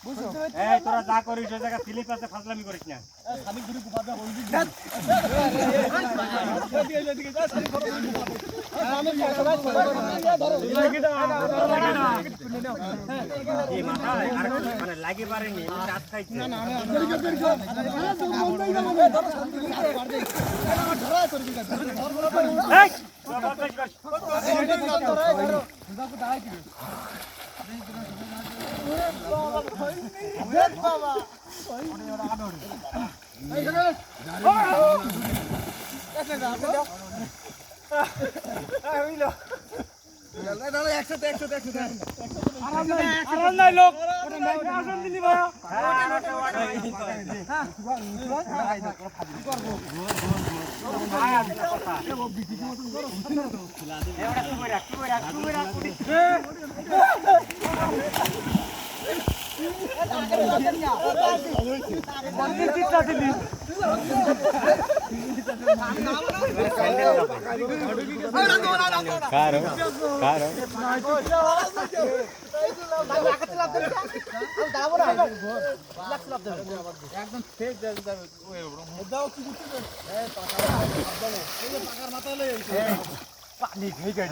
এই তোরা যা করিস ওই জায়গা স্লিপ আছে ফাজলামি করিস না এই মাথায় আর মানে লাগে পারেনি তোরা বদমাইশ করিস। আরাম নাই লোক আসন দিলি ভাই కారు కారు একদম ফেক কারও কারও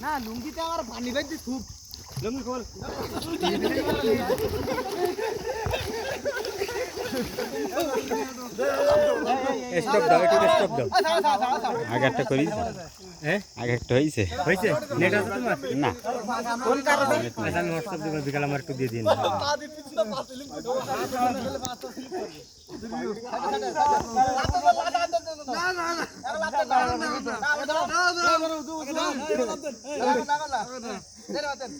না। লুঙ্গিতে আমার পানি বাইতে খুব স্টপ দাও একটু স্টপ দাও আগে একটা করি হ্যাঁ আগে একটা হয়েছে হয়েছে নেট আছে তোমার না আচ্ছা আমি হোয়াটসঅ্যাপ দেবো বিকাল আমার একটু দিয়ে দিন মানে তেরো বছর না তেরো হাজার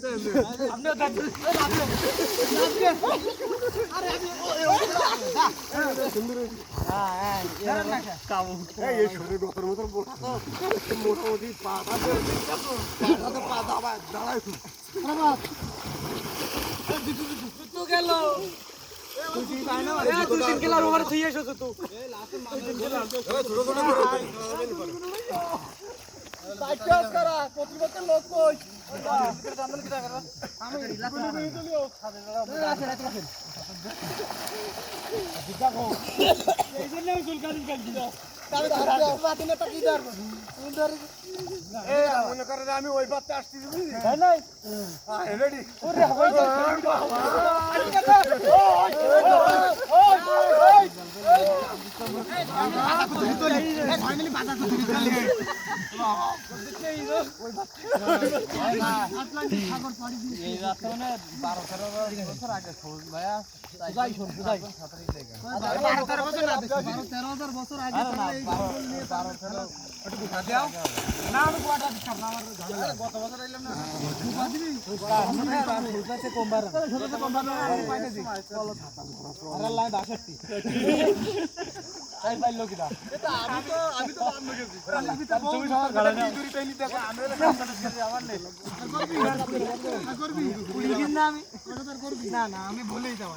বছর আগে বারো তেরো না আমি কোয়াটা দিচ্ছি না আমার গত বছর আইলাম না কমবার কমবার বাষট্টি তাই পাইলো আমি তো আমি তো বান্ন গেছি তুমি সবার গাড়ি না দূরি তাই নিতে আমি আমার নেই করবি করবি না আমি করবি না না আমি ভুলেই যাওয়া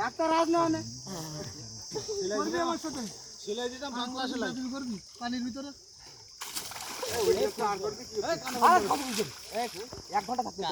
ডাক্তার রাজ না মানে করবি আমার সাথে সেলাই দিতাম বাংলা সেলাই তুই করবি পানির ভিতরে এক ঘণ্টা থাকতে